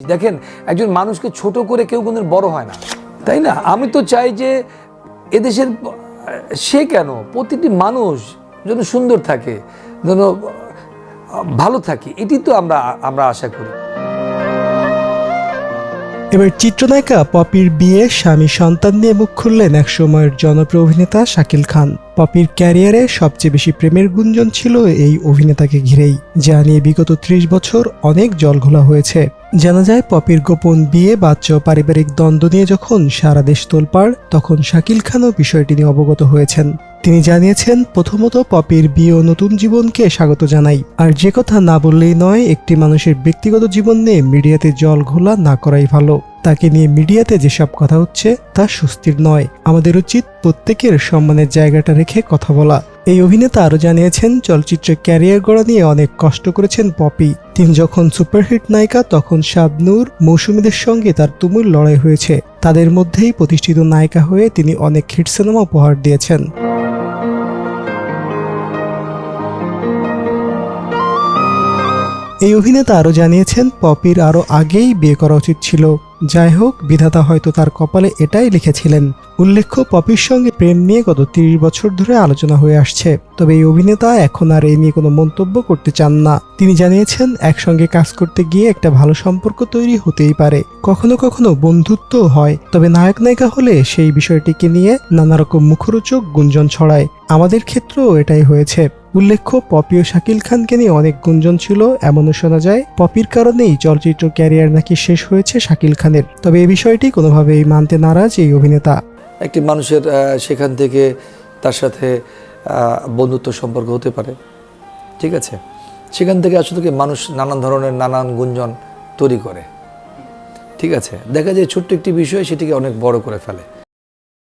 দেখেন, একজন মানুষকে ছোট করে কেউ কোনদিন বড় হয় না। তাই না? আমি তো চাই যে এদেশের সে কেন? প্রতিটি মানুষ যেন সুন্দর থাকে, যেন ভালো থাকে। এটি তো আমরা আমরা আশা করি। এবার চিত্রনায়িকা পপির বিয়ে, স্বামী সন্তান নিয়ে মুখ খুললেন এক সময়ের জনপ্রিয় অভিনেতা শাকিল খান। পপির ক্যারিয়ারে সবচেয়ে বেশি প্রেমের গুঞ্জন ছিল এই অভিনেতাকে ঘিরেই। যা নিয়ে বিগত ত্রিশ বছর অনেক জলঘোলা হয়েছে। জানা যায়, পপির গোপন বিয়ে বাচ্চা পারিবারিক দ্বন্দ্ব নিয়ে যখন সারা দেশ তোলপাড়, তখন শাকিল খানও বিষয়টি নিয়ে অবগত হয়েছেন। তিনি জানিয়েছেন, প্রথমত পপির বিয়ে ও নতুন জীবনকে স্বাগত জানাই। আর যে কথা না বললেই নয়, একটি মানুষের ব্যক্তিগত জীবন নিয়ে মিডিয়াতে জল ঘোলা না করাই ভালো। তাকে নিয়ে মিডিয়াতে যেসব কথা হচ্ছে, তা সুস্থির নয়। আমাদের উচিত প্রত্যেকের সম্মানের জায়গাটা রেখে কথা বলা। এই অভিনেতা আরও জানিয়েছেন, চলচ্চিত্রে ক্যারিয়ার গড়া নিয়ে অনেক কষ্ট করেছেন পপি। তিনি যখন সুপারহিট নায়িকা, তখন শাবনূর মৌসুমীদের সঙ্গে তার তুমুল লড়াই হয়েছে। তাদের মধ্যেই প্রতিষ্ঠিত নায়িকা হয়ে তিনি অনেক হিট সিনেমা উপহার দিয়েছেন। এই অভিনেতা আরও জানিয়েছেন, পপির আরও আগেই বিয়ে করা উচিত ছিল। যাই হোক, বিধাতা হয়তো তার কপালে এটাই লিখেছিলেন। উল্লেখ্য, পপির সঙ্গে প্রেম নিয়ে গত তিরিশ বছর ধরে আলোচনা হয়ে আসছে। তবে এই অভিনেতা এখন আর এই নিয়ে কোনো মন্তব্য করতে চান না। তিনি জানিয়েছেন, একসঙ্গে কাজ করতে গিয়ে একটা ভালো সম্পর্ক তৈরি হতেই পারে। কখনো কখনো বন্ধুত্ব হয়, তবে নায়ক নায়িকা হলে সেই বিষয়টিকে নিয়ে নানা রকম মুখরোচক গুঞ্জন ছড়ায়। আমাদের ক্ষেত্রেও এটাই হয়েছে। উল্লেখ্য, পপি ও শাকিল খানকে নিয়ে অনেক গুঞ্জন ছিল, এমনও শোনা যায়, পপির কারণেই চলচ্চিত্র ক্যারিয়ার নাকি শেষ হয়েছে শাকিল খানের। তবে এই বিষয়টি কোনোভাবেই মানতে নারাজ এই অভিনেতা। একটি মানুষের সেখান থেকে তার সাথে বন্ধুত্ব সম্পর্ক হতে পারে। ঠিক আছে? সেখান থেকে আসলে কি মানুষ নানান ধরনের নানান গুঞ্জন তৈরি করে। ঠিক আছে? দেখা যায় ছোট্ট একটি বিষয়, সেটিকে অনেক বড় করে ফেলে।